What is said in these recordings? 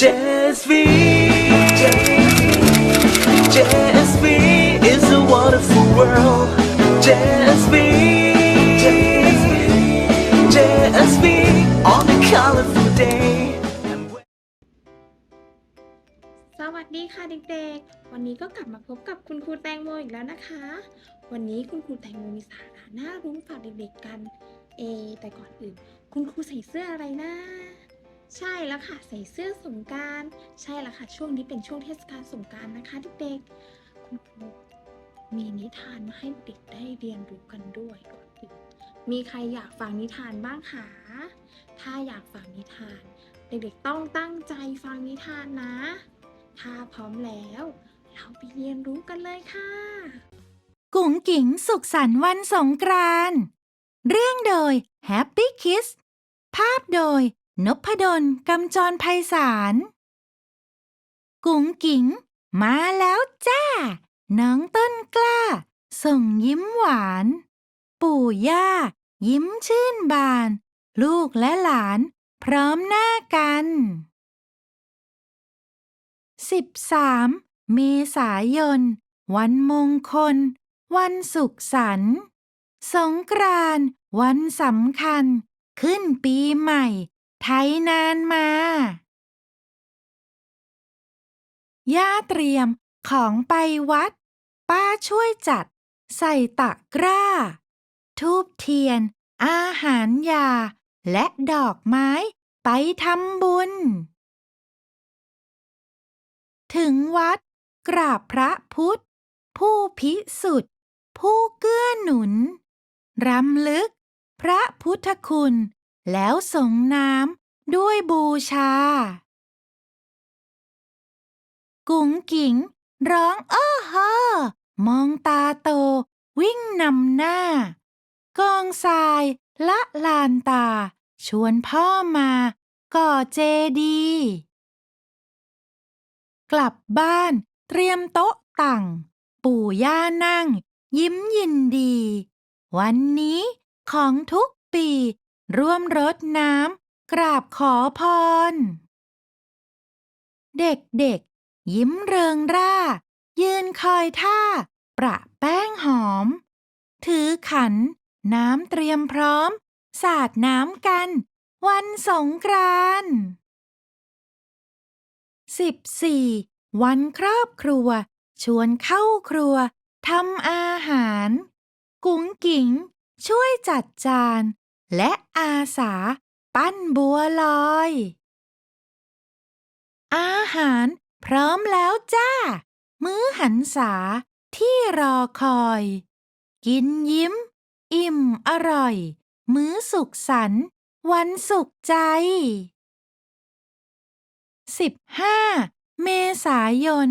JSV JSV is a wonderful world JSV JSV on a colorful day สวัสดีค่ะเด็กๆ วันนี้ก็กลับมาพบกับคุณครูแตงโมอีกแล้วนะคะ วันนี้คุณครูแตงโมมีสาระน่ารู้ฝากเด็กๆกัน เอ แต่ก่อนอื่น คุณครูใส่เสื้ออะไรนะ ใช่แล้วค่ะใส่เสื้อสงการใช่แล้วค่ะช่วงนี้เป็นช่วงเทศกาลสงการนะคะเด็กๆคุณครูมีนิทานมาให้เด็กได้เรียนรู้กันด้วย มีใครอยากฟังนิทานบ้างคะถ้าอยากฟังนิทาน เด็กๆต้องตั้งใจฟังนิทานนะ ถ้าพร้อมแล้ว เราไปเรียนรู้กันเลยค่ะ กุ๋งกิ๋งสุขสันต์วันสงกรานต์เรื่องโดย Happy Kids ภาพโดย นพดลกำจรไพศาล กุ๋งกิ๋งมาแล้วจ้า น้องต้นกล้า ส่งยิ้มหวาน ปู่ย่า ยิ้มชื่นบาน ลูกและหลาน พร้อมหน้ากัน13เมษายน วันมงคล วันสุขสันต์สงกรานต์วันสำคัญ ขึ้นปีใหม่ ไทยนานมา ย่าเตรียมของไปวัด ป้าช่วยจัด ใส่ตะกร้า ทูบเทียน อาหารยา และดอกไม้ไปทำบุญ ถึงวัดกราบพระพุทธ ผู้พิสุทธิ์ ผู้เกื้อหนุน รำลึก พระพุทธคุณ แล้วส่งน้ำด้วยบูชา กุ๋งกิ๋งร้องอ้อฮอมองตาโต วิ่งนำหน้า กองทรายละลานตา ชวนพ่อมาก่อเจดี กลับบ้านเตรียมโต๊ะตั้งปู่ย่านั่ง ยิ้มยินดี วันนี้ของทุกปี ร่วมรดน้ำกราบขอพร เด็กๆ ยิ้มเริงร่า ยืนคอยท่า ประแป้งหอม ถือขัน น้ำเตรียมพร้อม สาดน้ำกัน วันสงกรานต์สิบสี่วันครอบครัว ชวนเข้าครัวทำอาหาร กุ๋งกิ๋งช่วยจัดจาน และอาสาปั้นบัวลอย อาหารพร้อมแล้วจ้า มื้อหันษาที่รอคอย กินยิ้ม อิ่มอร่อย มื้อสุขสันต์วันสุขใจ 15 เมษายน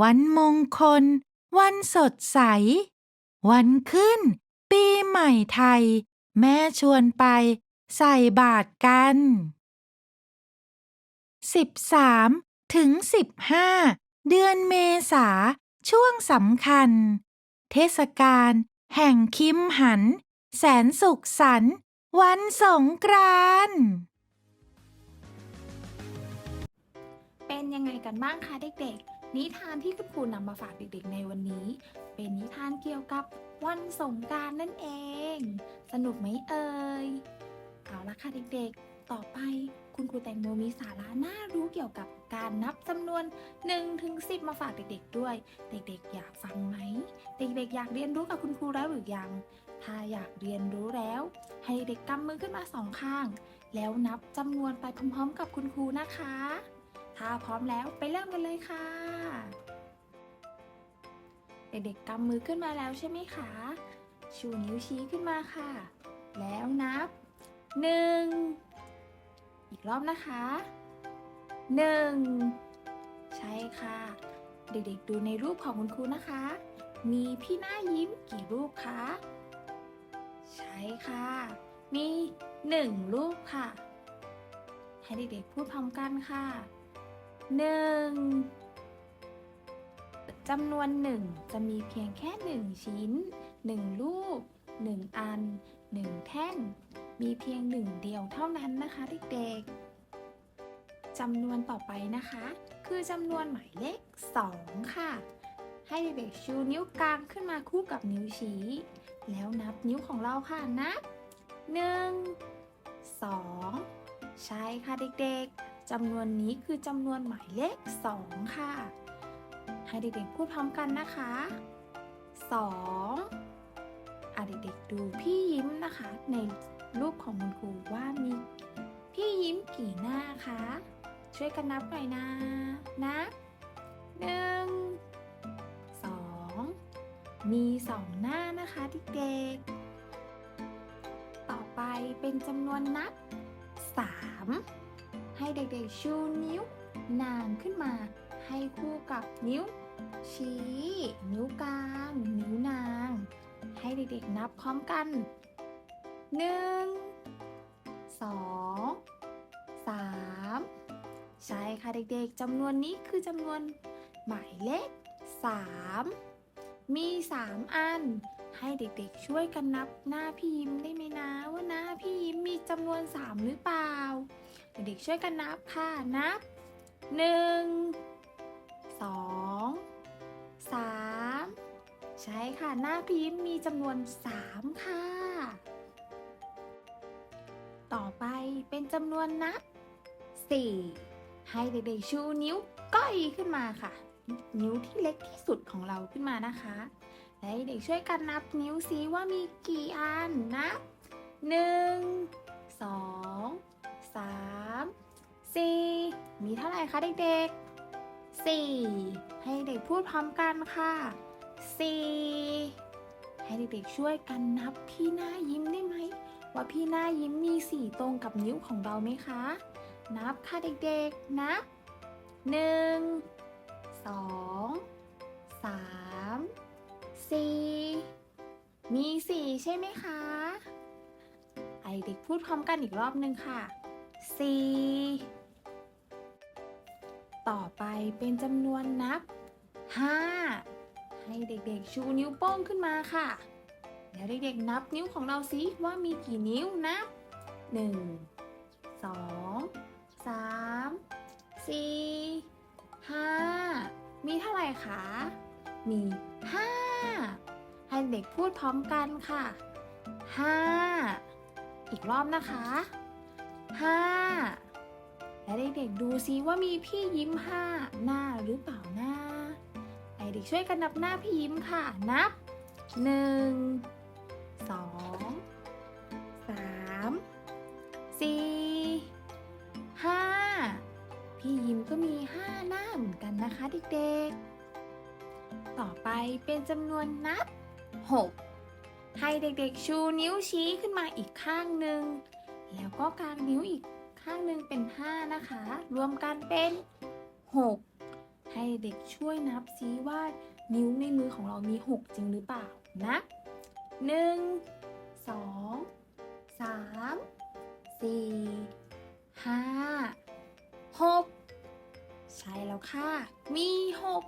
วันมงคล วันสดใส วันขึ้น ปีใหม่ไทย แม่ชวนไปใส่บาตรกัน 13 ถึง 15 เดือนเมษาช่วงสำคัญ เทศกาลแห่งคิมหัน แสนสุขสันต์วันสงกรานต์เป็นยังไงกันบ้างคะเด็กๆ นิทานที่คุณครูนำมาฝากเด็กๆในวันนี้ เป็นนิทานเกี่ยวกับวันสงกรารนั่นเอง สนุกไหมเอ่ย เอาละค่ะเด็กๆ ต่อไปคุณครูแตงโมมีสาระน่ารู้เกี่ยวกับการนับจำนวน1ถึง10 มาฝากเด็กๆด้วย เด็กๆ อยากฟังไหม เด็กๆ อยากเรียนรู้กับคุณครูแล้วหรือยัง ถ้าอยากเรียนรู้แล้ว ให้เด็กกำมือขึ้นมาสองข้าง แล้วนับจำนวนไปพร้อมๆ กับคุณครูนะคะ ถ้าพร้อมแล้วไปเริ่มกันเลยค่ะ เด็กๆกำมือขึ้นมาแล้วใช่ไหมคะ ชูนิ้วชี้ขึ้นมาค่ะ แล้วนับหนึ่งอีกรอบนะคะหนึ่งใช่ค่ะ เด็กๆดูในรูปของคุณครูนะคะ มีพี่หน้ายิ้มกี่รูปคะใช่ค่ะ มีหนึ่งรูปค่ะ ให้เด็กๆพูดพร้อมกันค่ะหนึ่งจำนวนหนึ่งจะมีเพียงแค่หนึ่งชิ้น หนึ่งลูกหนึ่งอันหนึ่งแท่งมีเพียงหนึ่งเดียวเท่านั้นนะคะเด็กๆจำนวนต่อไปนะคะ คือจำนวนหมายเลข 2 ค่ะ ให้เด็กๆชูนิ้วกลางขึ้นมาคู่กับนิ้วชี้ แล้วนับนิ้วของเราค่ะนับ 1 2 ใช่ค่ะเด็กๆจำนวนนี้คือจำนวนหมายเลข 2 ค่ะให้เด็กๆพูดพร้อมกันนะคะ 2 อะเด็กๆดูพี่ยิ้มนะคะ ในรูปของคุณครูว่ามีพี่ยิ้มกี่หน้าคะ ช่วยกันนับหน่อยนะนับหนึ่งสองมีสองหน้านะคะเด็กๆต่อไปเป็นจำนวนนับสามให้เด็กๆชูนิ้วนางขึ้นมา ให้คู่กับนิ้วชี้นิ้วกลาง นับพร้อมกัน 1 2 3 ใช่ค่ะเด็กๆจำนวนนี้คือจำนวนหมายเลข 3 มี 3 อัน ให้เด็กๆช่วยกันนับหน้าพิมพ์ได้ไหมนะ ว่าหน้าพิมพ์มีจำนวน 3 หรือเปล่า เด็กๆช่วยกันนับค่ะนับ 1 ใช่ค่ะ หน้าพี่ยิ้มมีจำนวนสามค่ะ ต่อไปเป็นจำนวนนับ 4 ให้เด็กๆชูนิ้วก้อยขึ้นมาค่ะ นิ้วที่เล็กที่สุดของเราขึ้นมานะคะและให้เด็กช่วยกันนับนิ้วซิว่ามีกี่อันนับ 1 2 3 4 มีเท่าไหร่คะเด็กๆ 4 ให้เด็กพูดพร้อมกันค่ะ 4 ให้เด็กๆช่วยกันนับพี่หน้ายิ้มได้ไหม ว่าพี่หน้ายิ้มมีสี่ตรงกับนิ้วของเราไหมคะ นับค่ะเด็กๆ นับหนึ่งสองสามสี่มีสี่ใช่ไหมคะ ไอเด็กพูดพร้อมกันอีกรอบหนึ่งค่ะสี่ต่อไปเป็นจำนวนนับห้า ให้เด็กๆ ชูนิ้วโป้งขึ้นมาค่ะแล้วเด็กๆ นับนิ้วของเราสิว่ามีกี่นิ้วนับหนึ่งสองสามสี่ห้ามีเท่าไหร่คะ มีห้าให้เด็กพูดพร้อมกันค่ะห้าอีกรอบนะคะห้าและเด็กๆดูซิว่ามีพี่ยิ้มห้าหน้าหรือเปล่าหน้า เด็กช่วยกันนับหน้าพี่ยิ้มค่ะ นับหนึ่งสองสามสี่ห้าพี่ยิ้มก็มีห้าหน้าเหมือนกันนะคะเด็กๆ ต่อไปเป็นจำนวนนับหกให้เด็กๆ ชูนิ้วชี้ขึ้นมาอีกข้างหนึ่ง แล้วก็กางนิ้วอีกข้างหนึ่งเป็นห้านะคะ รวมกันเป็นหก ให้เด็กช่วยนับซิว่านิ้วในมือของเรามีหกจริงหรือเปล่านับหนึ่งสองสามสี่ห้าหกใช่แล้วค่ะ มีหก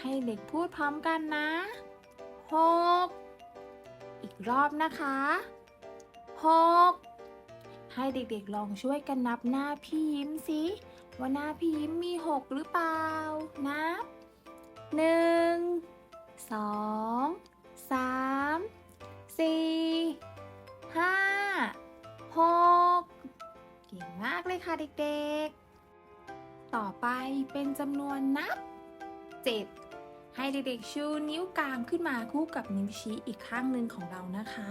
ให้เด็กพูดพร้อมกันนะหกอีกรอบนะคะหกให้เด็กๆลองช่วยกันนับหน้าพี่ยิ้มสิ ว่าหน้าพี่ยิ้มมีหกหรือเปล่า นับหนึ่งสองสามสี่ห้าหกเก่งมากเลยค่ะเด็กๆ ต่อไปเป็นจำนวนนับเจ็ดให้เด็กๆชูนิ้วกลางขึ้นมาคู่กับนิ้วชี้อีกข้างหนึ่งของเรานะคะ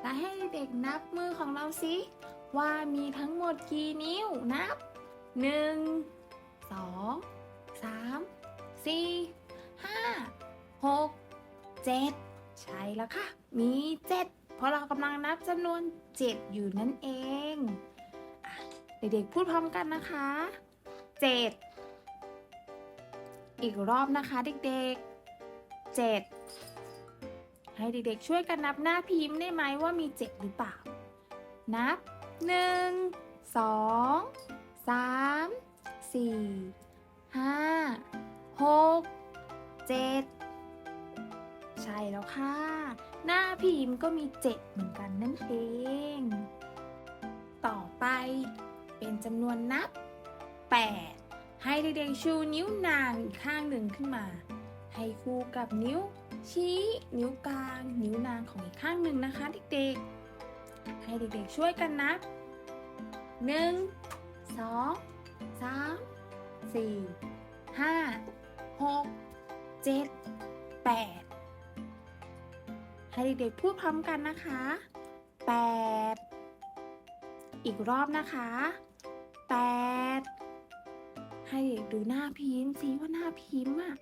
และให้เด็กๆนับมือของเราสิว่ามีทั้งหมดกี่นิ้วนับ หนึ่งสองสามสี่ห้าหกเจ็ดใช่แล้วค่ะ มี7เพราะเรากำลังนับจำนวน7อยู่นั่นเองอเด็กๆพูดพร้อมกันนะคะ7อีกรอบนะคะเด็กๆ7ให้เด็กๆช่วยกันนับหน้าพิมพ์ได้ไหมว่ามี7หรือเปล่า นับหนึ่งสอง 1 2 3 4 5 6 7ใช่แล้วค่ะ หน้าพิมพ์ก็มีเจ็ดเหมือนกันนั่นเอง ต่อไปเป็นจำนวนนับ 8 ให้เด็กๆชูนิ้วนางอีกข้างหนึ่งขึ้นมา ให้คู่กับนิ้วชี้ นิ้วกลาง นิ้วนางของอีกข้างหนึ่งนะคะเด็กๆ ให้เด็กๆช่วยกันนับ 1 2 3 4 5 6 7 8ให้เด็กๆพูดพร้อมกันนะคะ8อีกรอบนะคะ8ให้เด็กดูหน้าพิมพ์สิว่าหน้าพิมพ์อะ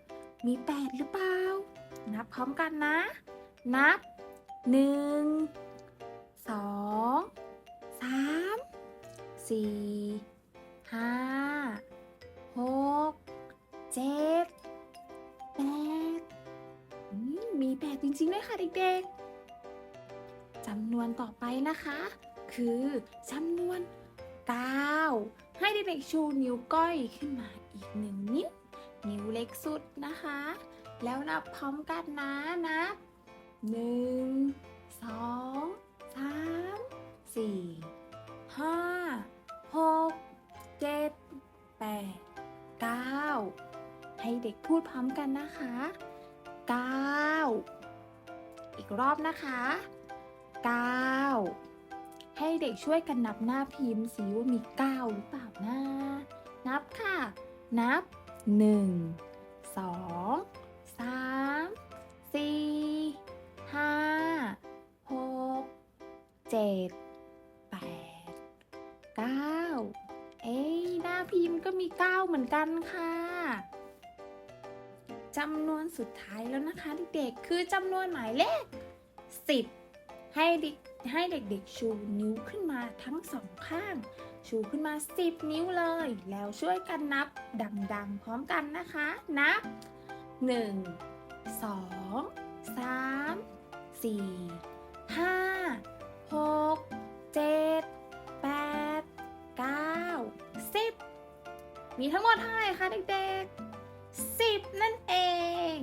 มี8หรือเปล่า นับพร้อมกันนะ นับ1 2 3 4 แปดจริงๆด้วยค่ะเด็กๆจำนวนต่อไปนะคะ คือจำนวน 9 ให้เด็กๆชูนิ้วก้อยขึ้นมาอีกหนึ่งนิ้ว นิ้วเล็กสุดนะคะ แล้วนับพร้อมกันนะนับหนึ่งสองสามสี่ห้าหกเจ็ดแปดเก้าให้เด็กพูดพร้อมกันนะคะ9 อีกรอบนะคะ 9 ให้เด็กช่วยกันนับหน้าพิมพ์สิว่ามี 9 หรือเปล่านะ นับค่ะ นับ 1 2 3 4 5 6 7 8 9 เอ้ยหน้าพิมพ์ก็มี 9 เหมือนกันค่ะ จำนวนสุดท้ายแล้วนะคะเด็กๆ คือจำนวนหมายเลข 10 ให้เด็กให้เด็กๆ ชูนิ้วขึ้นมาทั้งสองข้าง ชูขึ้นมา 10 นิ้วเลย แล้วช่วยกันนับดังๆ พร้อมกันนะคะ นับ 1 2 3 4 5 6 7 8 9 10 มีทั้งหมดเท่าไหร่คะเด็กๆ10 นั่นเอง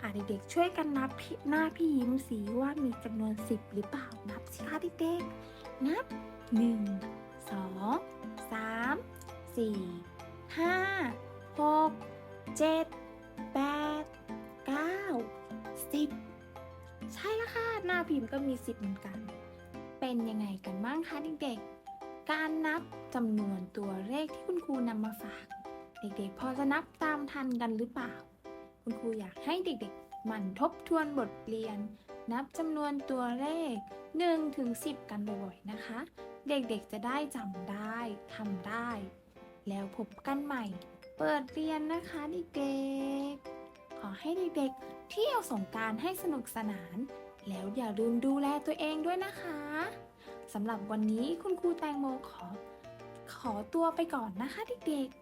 อะเด็กๆช่วยกันนับหน้าพี่ยิ้มสีว่ามีจำนวน 10 หรือเปล่านับสิคะเด็กๆนับ 1 2 3 4 5 6 7 8 9 10 ใช่แล้วค่ะ หน้าพิมพ์ก็มี 10 เหมือนกัน เป็นยังไงกันบ้างคะเด็กๆ การนับจำนวนตัวเลขที่คุณครูนำมาฝาก เด็กๆ พอจะนับตามทันกันหรือเปล่า คุณครูอยากให้เด็กๆหมั่นทบทวนบทเรียน นับจำนวนตัวเลข1ถึง10 กันบ่อยๆนะคะ เด็กๆจะได้จำได้ทำได้ แล้วพบกันใหม่ เปิดเรียนนะคะเด็กๆ ขอให้เด็กๆ เที่ยวสงการให้สนุกสนาน แล้วอย่าลืมดูแลตัวเองด้วยนะคะสำหรับวันนี้คุณครูแตงโมขอ ขอตัวไปก่อนนะคะเด็กๆ